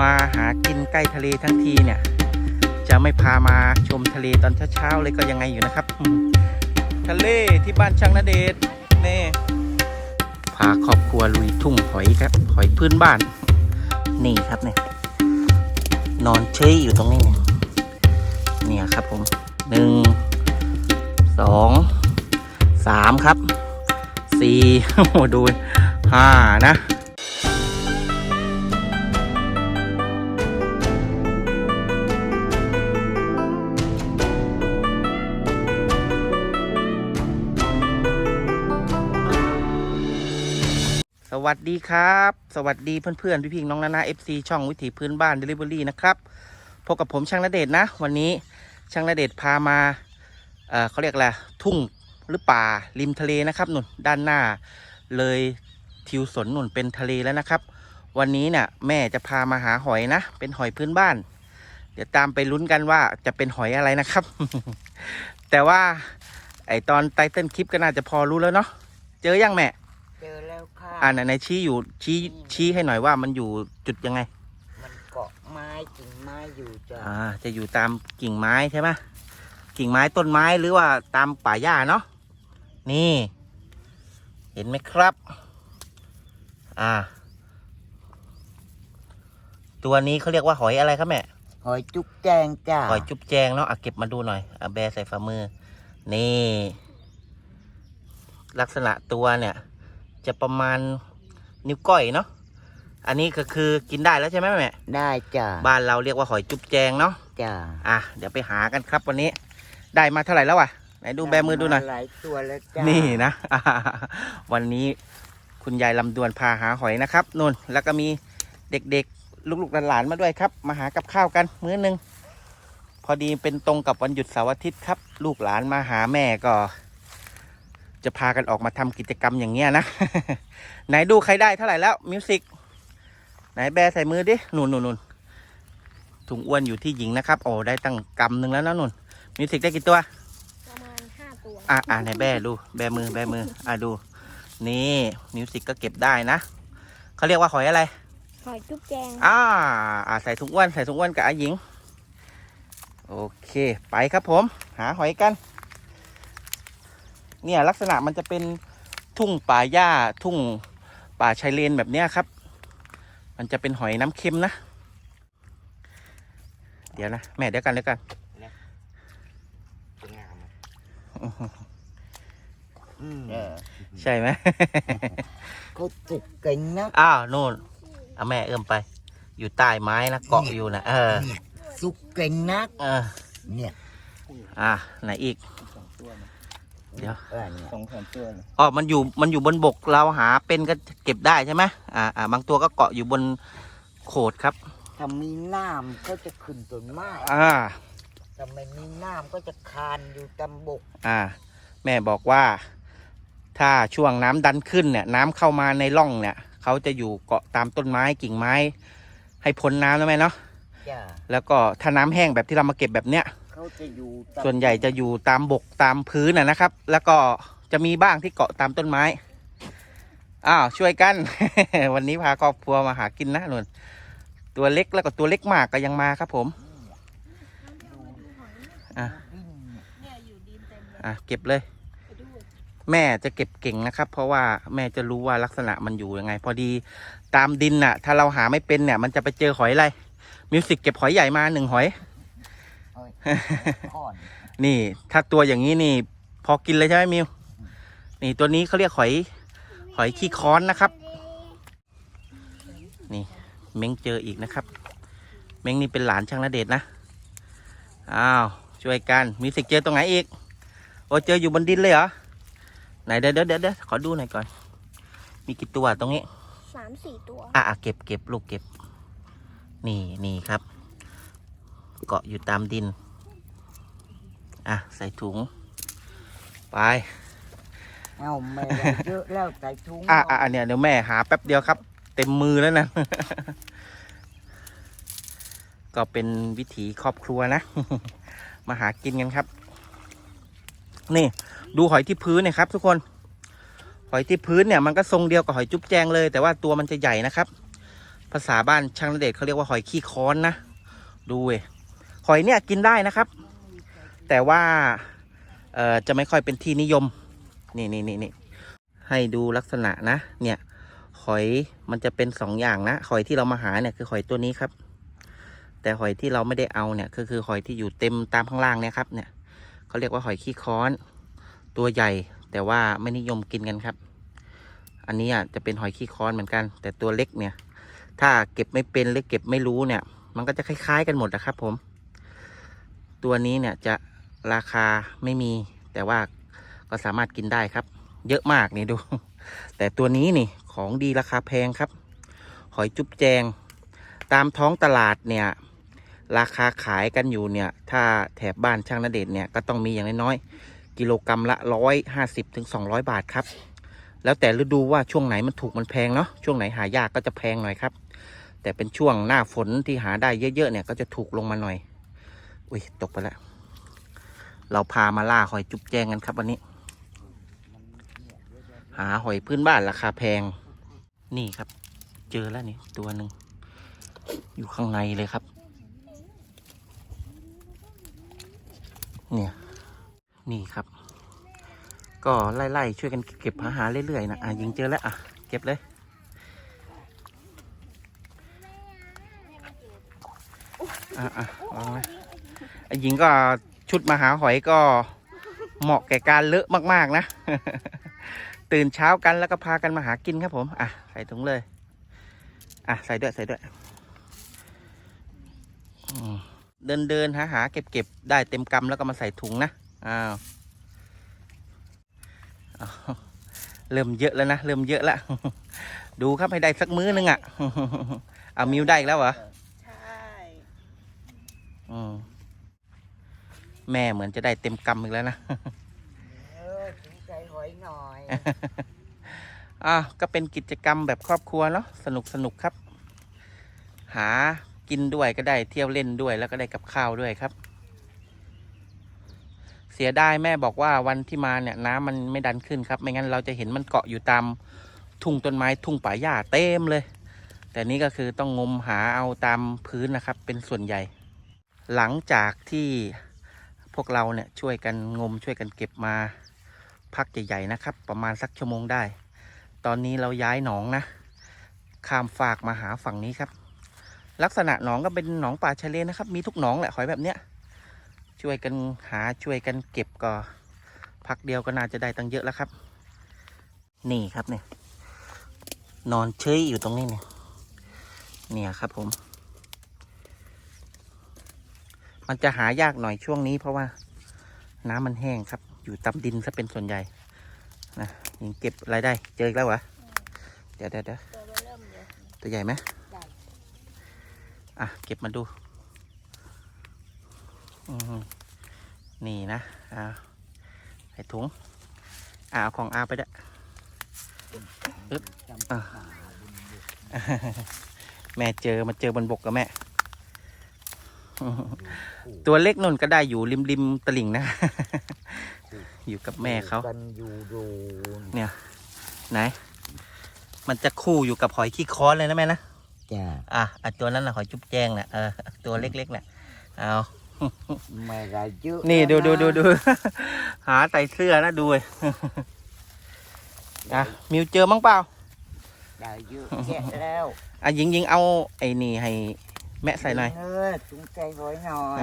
มาหากินใกล้ทะเลทั้งทีเนี่ย จะไม่พามาชมทะเลตอนเช้าๆเลยก็ยังไงอยู่นะครับ ทะเลที่บ้านช่างนเดชน์นี่พาครอบครัวลุยทุ่งหอยครับหอยพื้นบ้าน นี่ครับเนี่ยนอนเฉยอยู่ตรงนี้เนี่ยเนี่ยครับผมหนึ่งสองสามครับสี่โอ้ดูห้านะ วัสดีครับ สวัสดีเพื่อนๆ พี่ๆน้องนานาเอฟซีช่องวิถีพื้นบ้านเดลิเวอรี่นะครับพบกับผมช่างนเดชน์นะ วันนี้ช่างนเดชพามาเเขาเรียกอะไรทุ่งหรือป่าริมทะเลนะครับนุ่นด้านหน้า เลยทิวสนนุ่นเป็นทะเลแล้วนะครับ วันนี้เนี่ยแม่จะพามาหาหอยนะ เป็นหอยพื้นบ้าน เดี๋ยวตามไปลุ้นกันว่าจะเป็นหอยอะไรนะครับ แต่ว่าไอตอนไตเติ้ลคลิปก็น่าจะพอรู้แล้วเนาะเจอยังแม่ อแล้วค่ะอ่าไหนไหนชี้อยู่ชี้ชี้ให้หน่อยว่ามันอยู่จุดยังไง มันเกาะไม้กิ่งไม้อยู่จ้ะอ่า จะอยู่ตามกิ่งไม้ใช่ไหมกิ่งไม้ต้นไม้หรือว่าตามป่าหญ้าเนาะนี่ เห็นไหมครับ อ่า ตัวนี้เขาเรียกว่าหอยอะไรครับแม่หอยจุกแจงจ้ะหอยจุ๊บแจงเนาะอะเก็บมาดูหน่อยอะแบใส่ฝ่ามือ นี่ ลักษณะตัวเนี่ย จะประมาณนิ้วก้อยเนาะอันนี้ก็คือกินได้แล้วใช่ไหมแม่ได้จ้ะบ้านเราเรียกว่าหอยจุ๊บแจงเนาะจ้ะอะเดี๋ยวไปหากันครับวันนี้ ได้มาเท่าไหร่แล้ววะไหนดูแบมือดูหน่อยหลายตัวแล้วจ้ะนี่นะอ่าวันนี้คุณยายลำดวนพาหาหอยนะครับนุ่นแล้วก็มีเด็กๆลูกๆหลานๆมาด้วยครับ มาหากับข้าวกันมื้อหนึงพอดีเป็นตรงกับวันหยุดเสาร์อาทิตย์ครับ ลูกหลานมาหาแม่ก็ จะพากันออกมาทำกิจกรรมอย่างเงี้ยนะ ไหนดูใครได้เท่าไหร่แล้วมิวสิกไหนแบใส่มือดินุ่นนุ่นนุ่นถุงอ้วนอยู่ที่หญิงนะครับโอ้ได้ตั้งกำหนึ่งแล้วนะนุ่นมิวสิกได้กี่ตัว ประมาณห้าตัว อะอะไหนแบดู แบมือแบมือ อะดู นี่มิวสิกก็เก็บได้นะเขาเรียกว่าหอยอะไร หอยจุ๊บแจงอ่าอ่าใส่ถุงอ้วนใส่ถุงอ้วนกับอาหญิง โอเค ไปครับผม หาหอยกัน เนี่ยลักษณะมันจะเป็นทุ่งป่าหญ้าทุ่งป่าชายเลนแบบเนี้ยครับ มันจะเป็นหอยน้ำเค็มนะ เดี๋ยวนะแม่เดี๋ยวกันเดี๋ยวกันอืมใช่ไหมเขาจุกเก่งนะอ้าวนู่นเอาแม่เอื้อมไป อยู่ใต้ไม้นะเกาะอยู่นะเออเนี่ยสุกเก่งนัก เออ เนี่ย อะไหนอีก เดี๋ยวเออเนี่ยสองสามตัวนะอ๋อมันอยู่มันอยู่บนบกเราหาเป็นก็เก็บได้ใช่ไหมอ่าอ่าบางตัวก็เกาะอยู่บนโขดครับ ถ้ามีน้ำก็จะขึ้นต้นไม้อ่า ถ้าไม่มีน้ำก็จะคานอยู่ตามบกอ่า แม่บอกว่า ถ้าช่วงน้ำดันขึ้นเนี่ย น้ำเข้ามาในร่องเนี่ย เขาจะอยู่เกาะตามต้นไม้กิ่งไม้ ให้พ้นน้ำนะแม่เนาะ จ้ะแล้วก็ถ้าน้ำแห้งแบบที่เรามาเก็บแบบเนี้ยเขา จะอยู่ตามส่วนใหญ่จะอยู่ตามบกตามพื้นนะนะครับ แล้วก็จะมีบ้างที่เกาะตามต้นไม้ อ้าวช่วยกัน วันนี้พาครอบครัวมาหากินนะนุ่นตัวเล็กแล้วก็ตัวเล็กมากก็ยังมาครับผม อะเนี่ยอยู่ดินเต็มเลยอะเก็บเลย ไปดูแม่จะเก็บเก่งนะครับ เพราะว่าแม่จะรู้ว่าลักษณะมันอยู่ยังไง พอดีตามดินน่ะ ถ้าเราหาไม่เป็นเนี่ย มันจะไปเจอหอยอะไรมิวสิกเก็บหอยใหญ่มาหนึ่งหอย ข้อนนี่ ถ้าตัวอย่างนี้นี่ พอกินเลยใช่ไหมมิว นี่ตัวนี้เขาเรียกหอย หอยขี้ค้อนนะครับ นี่ เม้งเจออีกนะครับ เม้งนี่เป็นหลานช่างนาเดชน์นะอ้าว ช่วยกัน มีสิกเจอตรงไหนอีก โอ้เจออยู่บนดินเลยเหรอ ไหนเดี๋ยวเดี๋ยวเดี๋ยวเดี๋ยวขอดูหน่อยก่อน มีกี่ตัวตรงนี้ สามสี่ตัวอะอะเก็บเก็บลูกเก็บ นี่นี่ครับ เกาะอยู่ตามดิน อะ ใส่ถุง ไปเอาไม่ได้เยอะแล้วใส่ถุงอะอะอะเนี่ยเดี๋ยวแม่หาแป๊บเดียวครับ เต็มมือแล้วนะ ก็เป็นวิถีครอบครัวนะ มาหากินกันครับ นี่ ดูหอยที่พื้นเนี่ยครับ ทุกคน หอยที่พื้นเนี่ยมันก็ทรงเดียวกับหอยจุ๊บแจงเลย แต่ว่าตัวมันจะใหญ่นะครับ ภาษาบ้านช่างระเดชเขาเรียกว่าหอยขี้ค้อนนะ ดูเว้ยหอยเนี่ยกินได้นะครับ แต่ว่าเอ่อจะไม่ค่อยเป็นที่นิยม นี่นี่นี่นี่ให้ดูลักษณะนะ เนี่ยหอยมันจะเป็นสองอย่างนะ หอยที่เรามาหาเนี่ยคือหอยตัวนี้ครับ แต่หอยที่เราไม่ได้เอาเนี่ยก็คือหอยที่อยู่เต็มตามข้างล่างเนี่ยครับ เนี่ยเขาเรียกว่าหอยขี้ค้อน ตัวใหญ่แต่ว่าไม่นิยมกินกันครับ อันนี้อะจะเป็นหอยขี้ค้อนเหมือนกัน แต่ตัวเล็กเนี่ย ถ้าเก็บไม่เป็นหรือเก็บไม่รู้เนี่ย มันก็จะคล้าย ๆ กันหมดนะครับผม ตัวนี้เนี่ยจะ ราคาไม่มี แต่ว่าก็สามารถกินได้ครับ เยอะมากนี่ดู แต่ตัวนี้นี่ของดีราคาแพงครับ หอยจุ๊บแจง ตามท้องตลาดเนี่ย ราคาขายกันอยู่เนี่ย ถ้าแถบบ้านช่างนเดชเนี่ยก็ต้องมีอย่างน้อยๆกิโลกรรัมละร้อยห้าสิบถึงสองร้อยบาทครับ แล้วแต่ฤดูว่าช่วงไหนมันถูกมันแพงเนาะช่วงไหนหายากก็จะแพงหน่อยครับ แต่เป็นช่วงหน้าฝนที่หาได้เยอะๆเนี่ยก็จะถูกลงมาหน่อยอุ้ยตกไปแล้ว เราพามาล่าหอยจุ๊บแจงกันครับวันนี้ หาหอยพื้นบ้านราคาแพง นี่ครับ เจอแล้วนี่ตัวหนึ่งอยู่ข้างในเลยครับ เนี่ย นี่ครับ ก็ไล่ๆช่วยกันเก็บหาหาเรื่อยๆนะอะยิงเจอแล้วอะเก็บเลยอะอะวางไว้ไอ้หญิงก็ ชุดมาหาหอยก็เหมาะแก่การเลอะมาก ๆ นะ ตื่นเช้ากันแล้วก็พากันมาหากินครับผม อะ ใส่ถุงเลย อะ ใส่ด้วย ใส่ด้วยอืมเดินเดินหาหาเก็บเก็บได้เต็มกำแล้วก็มาใส่ถุงนะอ้าวอ้าว เริ่มเยอะแล้วนะ เริ่มเยอะแล้ว ดูครับให้ได้สักมื้อนึงอะ เอามิวได้อีกแล้วเหรอ ใช่ อืม แม่เหมือนจะได้เต็มกำอีกแล้วนะ เออถึงใจหอยหน่อย อะก็เป็นกิจกรรมแบบครอบครัวเนาะสนุกสนุกครับ หากินด้วยก็ได้เที่ยวเล่นด้วยแล้วก็ได้กับข้าวด้วยครับ เสียดายแม่บอกว่าวันที่มาเนี่ยน้ำมันไม่ดันขึ้นครับ ไม่งั้นเราจะเห็นมันเกาะอยู่ตามทุ่งต้นไม้ทุ่งป่าหญ้าเต็มเลย แต่นี่ก็คือต้องงมหาเอาตามพื้นนะครับ เป็นส่วนใหญ่ หลังจากที่พ วกเราเนี่ยช่วยกันงมช่วยกันเก็บมาพักใหญ่ๆนะครับ ประมาณสักชั่วโมงได้ ตอนนี้เราย้ายหนองนะ ข้ามฝากมาหาฝั่งนี้ครับ ลักษณะหนองก็เป็นหนองป่าชายเลนนะครับ มีทุกหนองแหละหอยแบบเนี้ยช่วยกันหาช่วยกันเก็บก็พักเดียวก็น่าจะได้ตั้งเยอะแล้วครับ นี่ครับเนี่ยนอนเฉยอยู่ตรงนี้เนี่ยเนี่ยครับผม มันจะหายากหน่อยช่วงนี้ เพราะว่าน้ำมันแห้งครับ อยู่ตามดินซะเป็นส่วนใหญ่นะยังเก็บอะไรได้เจออีกแล้วเหรอเดี๋ยวเดี๋ยวเดี๋ยวตัวเริ่มเลยตัวใหญ่ไหมใหญ่อะเก็บมาดูอืมนี่นะอ่าใส่ถุงอ่าเอาของอาไปด้วยอึ๊บอะแม่เจอมาเจอบนบกกับแม่ ตัวเล็กนุ่นก็ได้อยู่ริมริมตลิ่งนะ อยู่กับแม่เขากันอยู่ดูไหน มันจะคู่อยู่กับหอยขี้ค้อนเลยนะแม่นะจ้าอะอะตัวนั้นนะหอยจุ๊บแจงนะเออตัวเล็กๆน่ะเอาไม่ได้เยอะนี่ดูดูแล้วดูนะดูหาใส่เสื้อนะดูเลยอะมิวเจอมั้งเปล่าได้เยอะแยะแล้วอะยิงยิงเอาไอ้นี่ให้ แม่ใส่หน่อยเออถึงใจหอยหน่อย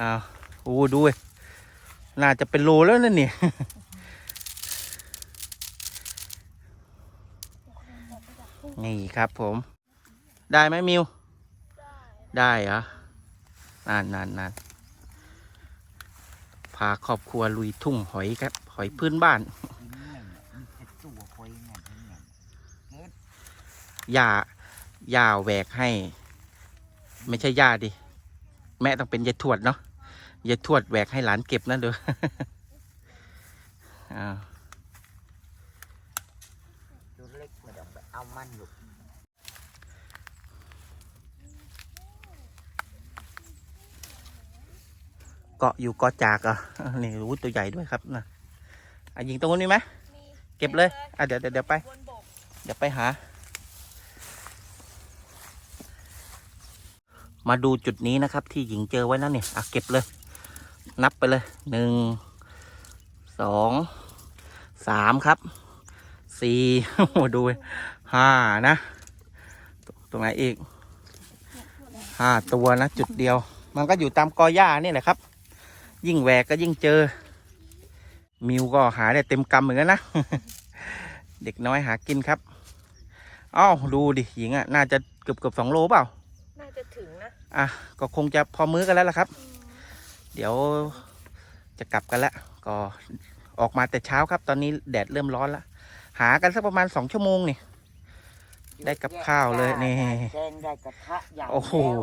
อ้าวโอ้ดูเว้ยน่าจะเป็นโลแล้วนั่นนี่นี่ครับผม ได้ไหมมิว ได้เหรอนานนานนานพาครอบครัวลุยทุ่งหอยครับ หอยพื้นบ้านตัวหอยเนี่ยเนี่ยย่าย่าแหวกให้ ไม่ใช่ย่าดิ แม่ต้องเป็นยายทวดเนาะยายทวดแหวกให้หลานเก็บนะเดูอ้าวตัวเล็กไม่ต้องไปเอามันลูกเกาะอยู่เกาะจากเหรอะนี่รู้ตัวใหญ่ด้วยครับนะอะยิงตรงนู้นมีไหมมีเก็บเลย อะเดี๋ยวเดี๋ยวเดี๋ยวไปบนบกเดี๋ยวไปหา มาดูจุดนี้นะครับ ที่หญิงเจอไว้นั่นเนี่ยอะเก็บเลย นับไปเลยหนึ่งสองสามครับสี่โอ้ดูห้านะ ตรงไหนอีกห้าตัวนะ จุดเดียว มันก็อยู่ตามกอหญ้านี่แหละครับ ยิ่งแหวกก็ยิ่งเจอ มิวก็หาได้เต็มกำเหมือนกันนะ เด็กน้อยหากินครับอ้าวดูดิหญิงอะ น่าจะเกือบเกือบสองโลเปล่า น่าจะถึงนะ อะก็คงจะพอมื้อกันแล้วล่ะครับ เดี๋ยวจะกลับกันแล้วก็ออกมาแต่เช้าครับ ตอนนี้แดดเริ่มร้อนแล้วหากันสักประมาณสองชั่วโมงนี่ ได้กับข้าวเลยนี่แกงได้กระทะใหญ่โอ้โหแล้ว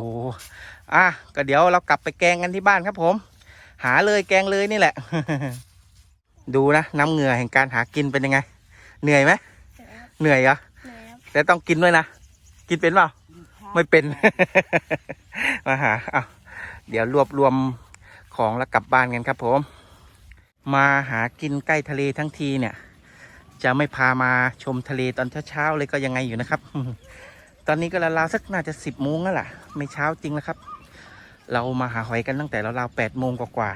อะก็เดี๋ยวเรากลับไปแกงกันที่บ้านครับผม หาเลยแกงเลยนี่แหละ ดูนะน้ำเหงื่อแห่งการหากินเป็นยังไง เหนื่อยไหมเหนื่อยเหรอแล้วแต่ต้องกินด้วยนะ กินเป็นเปล่า ไม่เป็น มาหาเอาเดี๋ยวรวบรวมของแล้วกลับบ้านกันครับผม มาหากินใกล้ทะเลทั้งทีเนี่ย จะไม่พามาชมทะเลตอนเช้าๆเลยก็ยังไงอยู่นะครับ ตอนนี้ก็ราวๆสักน่าจะสิบโมงแล้วล่ะ ไม่เช้าจริงแล้วครับ เรามาหาหอยกันตั้งแต่ราวๆแปดโมงกว่า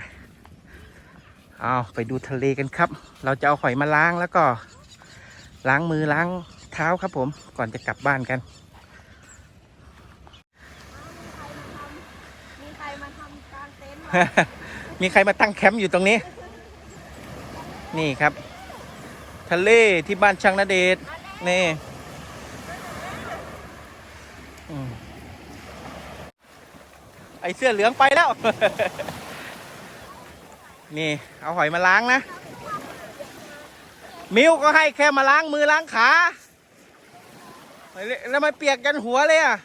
ๆเอาไปดูทะเลกันครับ เราจะเอาหอยมาล้างแล้วก็ ล้างมือล้างเท้าครับผมก่อนจะกลับบ้านกัน มีใครมาทำกลางเต็นท์ มีใครมาตั้งแคมป์อยู่ตรงนี้ นี่ครับ ทะเลที่บ้านช่างนาเดชนี่ไอเสื้อเหลืองไปแล้ว นี่เอาหอยมาล้างนะ มิวก็ให้แค่มาล้างมือล้างขาแล้วมาเปียกกันหัวเลยอะ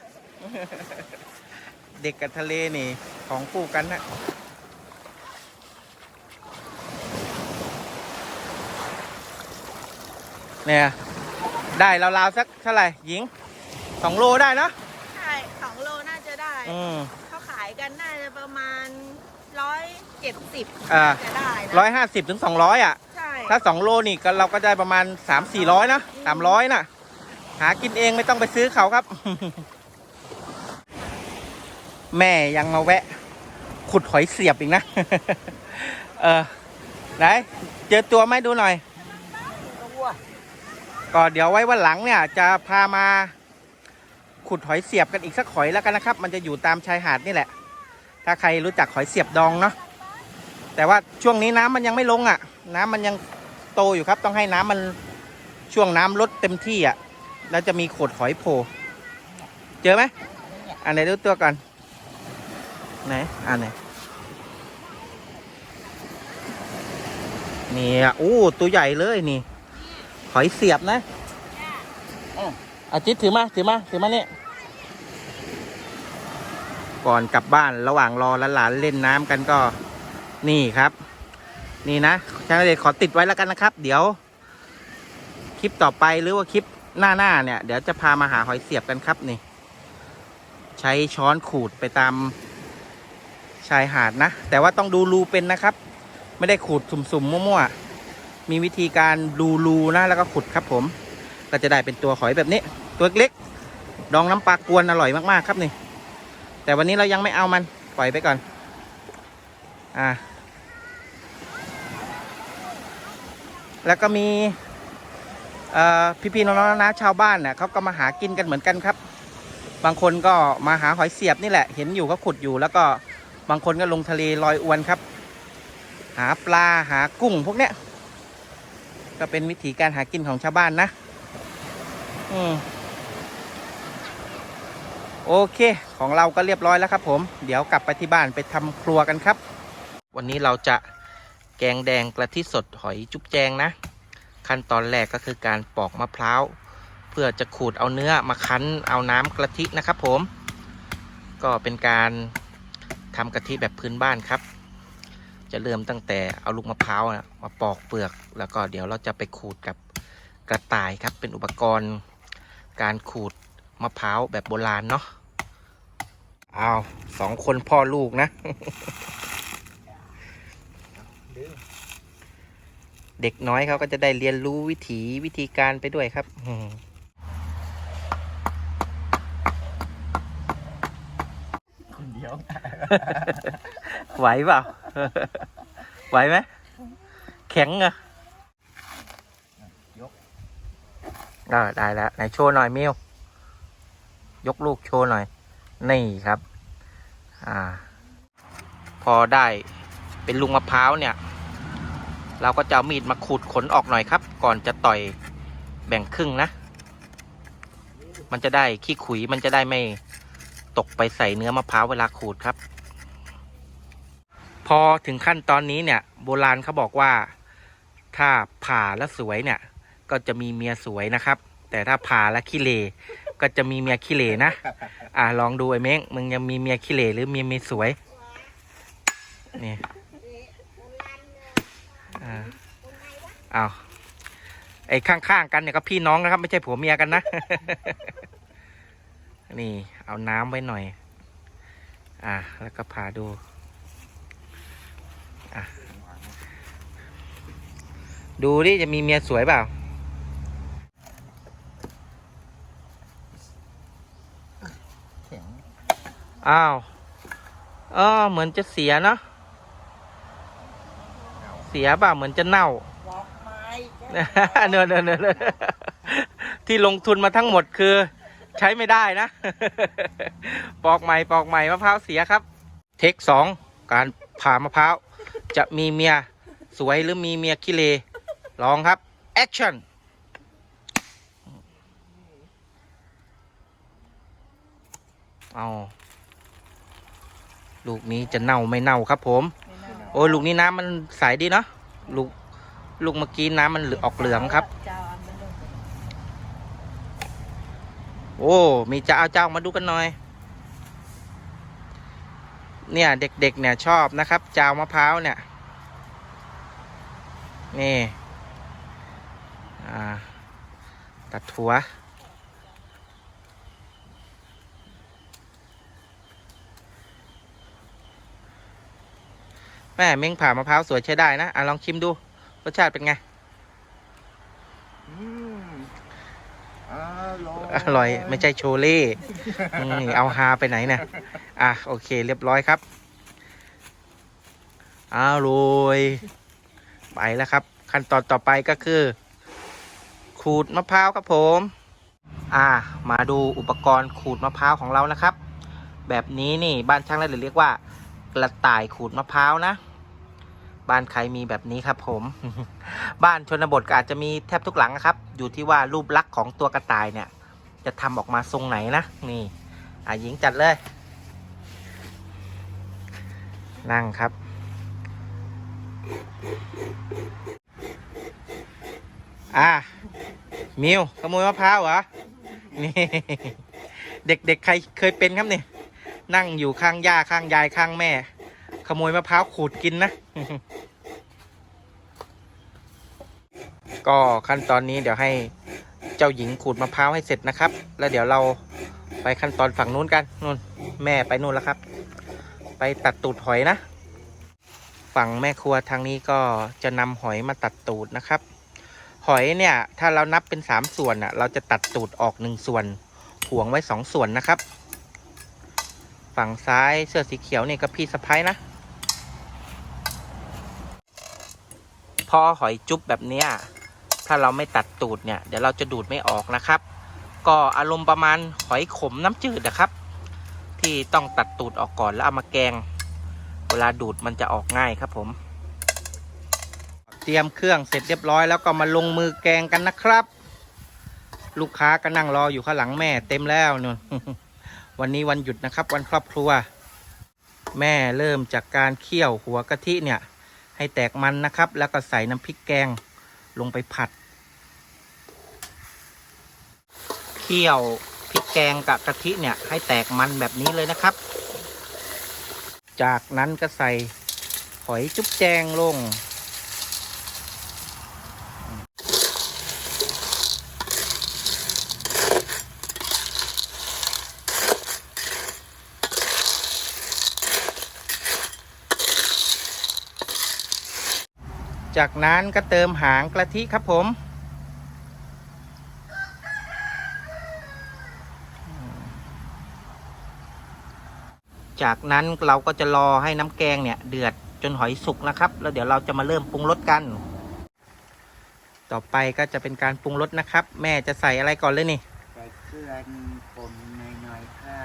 เด็กกับทะเลนี่ ของคู่กันนะ เนี่ย ได้ราวๆสักเท่าไหร่หญิงสองโลได้นะใช่สองโลน่าจะได้ อืม เขาขายกันน่าจะประมาณร้อยเจ็ดสิบอ่า จะได้นะร้อยห้าสิบถึงสองร้อยอะ ใช่ถ้าสองโลนี่ก็เราก็ได้ประมาณสามสี่ร้อยนะสามร้อยนะหากินเองไม่ต้องไปซื้อเขาครับ แม่ยังมาแวะ ขุดหอยเสียบอีกนะ เออไหนเจอตัวไหมดูหน่อยตัว ก็เดี๋ยวไว้วันหลังเนี่ยจะพามาขุดหอยเสียบกันอีกสักหอยแล้วกันนะครับ มันจะอยู่ตามชายหาดนี่แหละ ถ้าใครรู้จักหอยเสียบดองเนาะแต่ว่าช่วงนี้น้ำมันยังไม่ลงอะ น้ำมันยังโตอยู่ครับ ต้องให้น้ำมันช่วงน้ำลดเต็มที่อะแล้วจะมีโขดหอยโผล่เจอไหมอันไหนดูตัวก่อนไหนอันไหนนี่อะโอ้ตัวใหญ่เลยนี่ หอยเสียบนะอืมอาจิตถือมาถือมาถือมาเนี่ยก่อนกลับบ้านระหว่างรอหลานๆเล่นน้ำกันก็นี่ครับ นี่นะช่างเดชขอติดไว้แล้วกันนะครับ เดี๋ยว คลิปต่อไปหรือว่าคลิปหน้าๆเนี่ย เดี๋ยวจะพามาหาหอยเสียบกันครับนี่ ใช้ช้อนขูดไปตามชายหาดนะ แต่ว่าต้องดูรูเป็นนะครับ ไม่ได้ขูดสุ่มๆมั่วๆ มีวิธีการดูรูนะแล้วก็ขุดครับผม ก็จะได้เป็นตัวหอยแบบนี้ ตัวเล็กดองน้ำปลากวนอร่อยมากๆครับนี่ แต่วันนี้เรายังไม่เอามันปล่อยไปก่อน อ่า แล้วก็มีเอ่อพี่ๆน้องๆนะชาวบ้านเนี่ยเขาก็มาหากินกันเหมือนกันครับ บางคนก็มาหาหอยเสียบนี่แหละ เห็นอยู่ก็ขุดอยู่ แล้วก็บางคนก็ลงทะเลลอยอวนครับ หาปลาหากุ้งพวกเนี้ย ก็เป็นวิธีการหากินของชาวบ้านนะ อืมโอเค ของเราก็เรียบร้อยแล้วครับ ผม เดี๋ยวกลับไปที่บ้านไปทำครัวกันครับ วันนี้เราจะแกงแดงกะทิสดหอยจุ๊บแจงนะ ขั้นตอนแรกก็คือการปอกมะพร้าวเพื่อจะขูดเอาเนื้อมาคั้นเอาน้ำกะทินะครับ ผม ก็เป็นการทำกะทิแบบพื้นบ้านครับ จะเริ่มตั้งแต่เอาลูกมะพร้าวนะมาปอกเปลือก แล้วก็เดี๋ยวเราจะไปขูดกับกระต่ายครับ เป็นอุปกรณ์การขูดมะพร้าวแบบโบราณเนาะเอาวสองคนพ่อลูกนะ เด็กน้อยเขาก็จะได้เรียนรู้วิถีวิธีการไปด้วยครับอืม ยกไหวเปล่า ไหวไหม แข็งเหรอะยกก็ได้แล้วไหนโชว์หน่อยมิวยกลูกโชว์หน่อย นี่ครับ อ่า พอได้เป็นลุงมะพร้าวเนี่ย เราก็จะเอามีดมาขูดขนออกหน่อยครับ ก่อนจะต่อยแบ่งครึ่งนะ มันจะได้ขี้ขุยมันจะได้ไม่ ตกไปใส่เนื้อมะพร้าวเวลาขูดครับ พอถึงขั้นตอนนี้เนี่ย โบราณเขาบอกว่าถ้าผ่าแล้วสวยเนี่ย ก็จะมีเมียสวยนะครับ แต่ถ้าผ่าแล้วขี้เลก็จะมีเมียขี้เลนะ อ่าลองดูไอ้เม้งมึงยังมีเมียขี้เลหรือเมียเมียสวยนี่อ่าอ้าไอ้ข้างๆกันเนี่ยก็พี่น้องนะครับ ไม่ใช่ผัวเมียกันนะ นี่ เอาน้ำไว้หน่อย อ่าแล้วก็ผ่าดู อะ ดูดิ จะมีเมียสวยเปล่าแข็งอ้าวเออเหมือนจะเสียเนอะเสียเปล่าเหมือนจะเน่าดอกไม้เนอะเนอะเนอะเนอะที่ลงทุนมาทั้งหมดคือ ใช้ไม่ได้นะ ปอกใหม่ปอกใหม่มะพร้าวเสียครับ เทคสองการผ่ามะพร้าวจะมีเมียสวยหรือมีเมียขี้เลลองครับแอคชั่นเอาลูกนี้จะเน่าไม่เน่าครับผม โอ้ยลูกนี้น้ำมันใสดีเนาะลูกลูกเมื่อกี้น้ำมันเหลือออกเหลืองครับ เจ้าอันมันลง โอ้ มีเจ้าเอาเจ้ามาดูกันหน่อย เนี่ยเด็กๆเนี่ยชอบนะครับจาวมะพร้าวเนี่ย นี่ตัดหัว แม่เม้งผ่ามะพร้าวสวยใช้ได้นะ อะลองชิมดู รสชาติเป็นไง อืมอร่ อร่อย ไม่ใช่โชเล่เอาฮาไปไหนเนี่ยอะโอเค เรียบร้อยครับอร่อยไปแล้วครับ ขั้นตอนต่อไปก็คือ ขูดมะพร้าวครับผม อ่า มาดูอุปกรณ์ขูดมะพร้าวของเรานะครับ แบบนี้นี่บ้านช่างและเรียกว่า กระต่ายขูดมะพร้าวนะบ้านใครมีแบบนี้ครับผม บ้านชนบทก็อาจจะมีแทบทุกหลังครับ อยู่ที่ว่ารูปลักษณ์ของตัวกระต่ายเนี่ย จะทำออกมาทรงไหนนะ นี่ อะหญิงจัดเลย นั่งครับ อะ มิวขโมยมะพร้าวเหรอ นี่ เด็กๆ ใครเคยเป็นครับเนี่ยนั่งอยู่ข้างย่าข้างยายข้างแม่ ขโมยมะพร้าวขูดกินนะ ก็ขั้นตอนนี้เดี๋ยวให้ เจ้าหญิงขูดมะพร้าวให้เสร็จนะครับ แล้วเดี๋ยวเราไปขั้นตอนฝั่งนู้นกันนู่นแม่ไปนู่นแล้วครับ ไปตัดตูดหอยนะ ฝั่งแม่ครัวทางนี้ก็จะนำหอยมาตัดตูดนะครับ หอยเนี่ยถ้าเรานับเป็นสามส่วนอะเราจะตัดตูดออกหนึ่งส่วนห่วงไว้สองส่วนนะครับ ฝั่งซ้ายเสื้อสีเขียวเนี่ยก็พี่สะพ้ายนะพอหอยจุ๊บแบบเนี้ย ถ้าเราไม่ตัดตูดเนี่ยเดี๋ยวเราจะดูดไม่ออกนะครับ ก็อารมณ์ประมาณหอยขมน้ำจืดนะครับ ที่ต้องตัดตูดออกก่อนแล้วเอามาแกง เวลาดูดมันจะออกง่ายครับผม เตรียมเครื่องเสร็จเรียบร้อยแล้วก็มาลงมือแกงกันนะครับ ลูกค้าก็นั่งรออยู่ข้างหลังแม่เต็มแล้วนู่นวันนี้วันหยุดนะครับ วันครอบครัว แม่เริ่มจากการเคี่ยวหัวกะทิเนี่ย ให้แตกมันนะครับ แล้วก็ใส่น้ำพริกแกง ลงไปผัด เคี่ยวพริกแกงกับกะทิเนี่ยให้แตกมันแบบนี้เลยนะครับ จากนั้นก็ใส่หอยจุ๊บแจงลง จากนั้นก็เติมหางกะทิครับผมจจากนั้นเราก็จะรอให้น้ำแกงเนี่ยเดือดจนหอยสุกนะครับ แล้วเดี๋ยวเราจะมาเริ่มปรุงรสกัน ต่อไปก็จะเป็นการปรุงรสนะครับ แม่จะใส่อะไรก่อนเลยนี่ ใส่เกลือป่นหน่อยๆค่ะ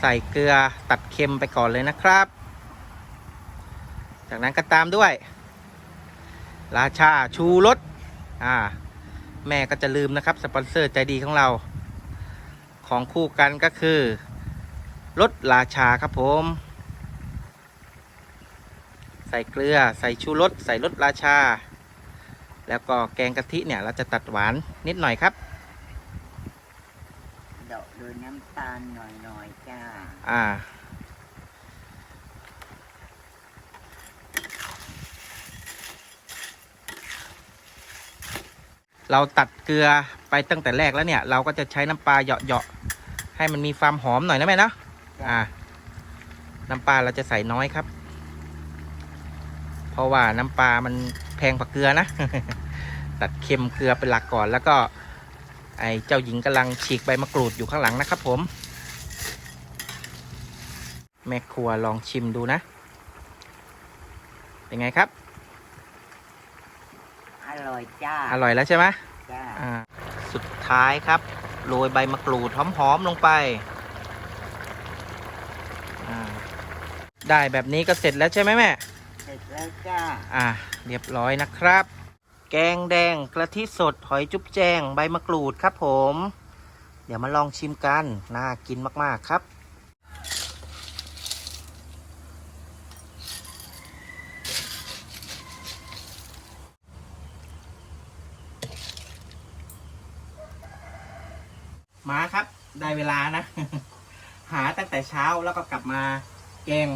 ใส่เกลือตัดเค็มไปก่อนเลยนะครับ จากนั้นก็ตามด้วย ราชาชูรสอ่า แม่ก็จะลืมนะครับ สปอนเซอร์ใจดีของเรา ของคู่กันก็คือรสราชาครับผม ใส่เกลือใส่ชูรสใส่รสราชา แล้วก็แกงกะทิเนี่ย เราจะตัดหวานนิดหน่อยครับเดาะโดยน้ำตาลหน่อยๆจ้า อ่า เราตัดเกลือไปตั้งแต่แรกแล้วเนี่ย เราก็จะใช้น้ำปลาเหยาะๆให้มันมีความหอมหน่อยนะแม่นะอ่า น้ำปลาเราจะใส่น้อยครับ เพราะว่าน้ำปลามันแพงกว่าเกลือนะตัดเค็มเกลือเป็นหลักก่อนแล้วก็ ไอ้เจ้าหญิงกำลังฉีกใบมะกรูดอยู่ข้างหลังนะครับ ผม แม่ครัวลองชิมดูนะ เป็นไงครับอ ร่อยจ้า อร่อยแล้วใช่ไหมจ้า อ่าสุดท้ายครับ โรยใบมะกรูดหอมๆลงไปอ่าได้แบบนี้ก็เสร็จแล้วใช่ไหมแม่ เสร็จแล้วจ้า อ่าเรียบร้อยนะครับ แกงแดงกระทิสดหอยจุ๊บแจงใบมะกรูดครับผม เดี๋ยวมาลองชิมกัน น่ากินมากๆครับ มาครับ ได้เวลานะ หาตั้งแต่เช้าแล้วก็กลับมาแกง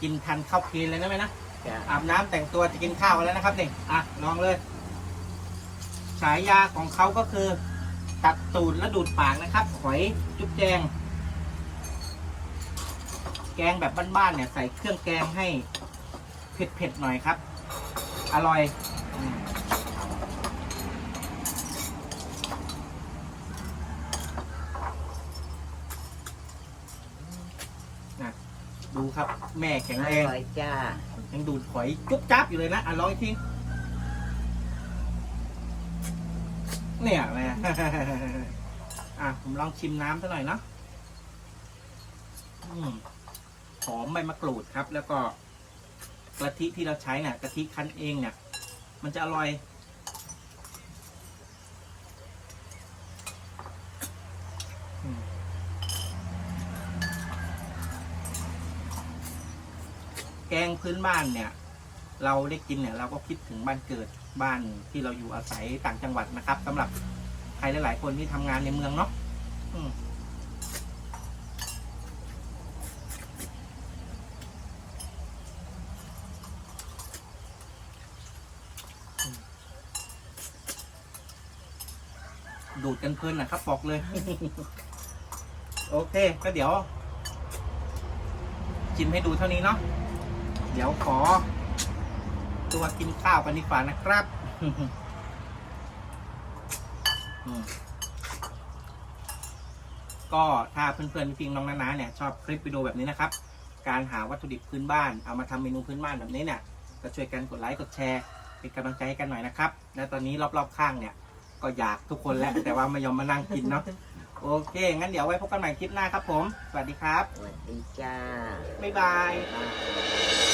กินทันข้าวเพลนเลยนะแม่นะจ้าอาบน้ำแต่งตัวจะกินข้าวกันแล้วนะครับนี่อะลองเลยฉายาของเขาก็คือ ตัดตูดและดูดปากนะครับ หอยจุ๊บแจง แกงแบบบ้านๆเนี่ย ใส่เครื่องแกงให้เผ็ดๆหน่อยครับ อร่อยอืมนะ ดูครับ แม่แข็งอแรงร่อยจ้ายังดูดหอยจุ๊บจับอยู่เลยนะอะลองอีกทีเนี่ยแม่ อะผมลองชิมน้ำซะหน่อยเนาะอืมหอมใบมะกรูดครับ แล้วก็กะทิที่เราใช้เนี่ยกะทิคั้นเองเนี่ย มันจะอร่อย กงพื้นบ้านเนี่ย เราได้กินเนี่ยเราก็คิดถึงบ้านเกิดบ้านที่เราอยู่อาศัยต่างจังหวัดนะครับสำหรับใครหลาย ๆ คนที่ทำงานในเมืองเนาะดูดกันเพลินนะครับบอกเลย โอเค ก็เดี๋ยวชิมให้ดูเท่านี้เนาะ เดี๋ยวขอ ตัวกินข้าวกันดีกว่านะครับอืมก็ถ้าเพื่อนๆพี่ๆน้องนาๆเนี่ยชอบคลิปวิดีโอแบบนี้นะครับ การหาวัตถุดิบพื้นบ้านเอามาทำเมนูพื้นบ้านแบบนี้เนี่ยก็ช่วยกันกดไลค์กดแชร์เป็นกำลังใจให้กันหน่อยนะครับ และตอนนี้รอบๆข้างเนี่ย ก็อยากทุกคนแล้ว แต่ว่าไม่ยอมมานั่งกินเนาะโอเค งั้นเดี๋ยวไว้พบกันใหม่คลิปหน้าครับผม สวัสดีครับ สวัสดีจ้า บ๊ายบายบ๊ายบาย